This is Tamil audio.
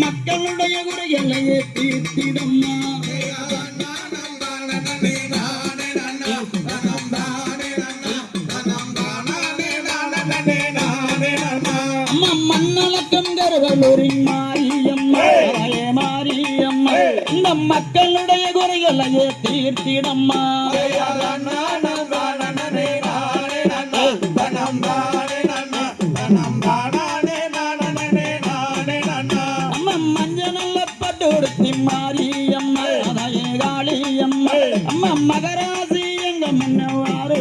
மக்களுடைய குறைகளை தீர்த்திடம்மா அம்மா மண்ணளக்கும் கருவலூரின் மாரியம்மா அவையே நம் மக்களுடைய குறைகளையே தீர்த்திடம்மா மாரியம்மல் அதையே காளியம்மல் அம்மா மகராசி எங்க மன்னவாறு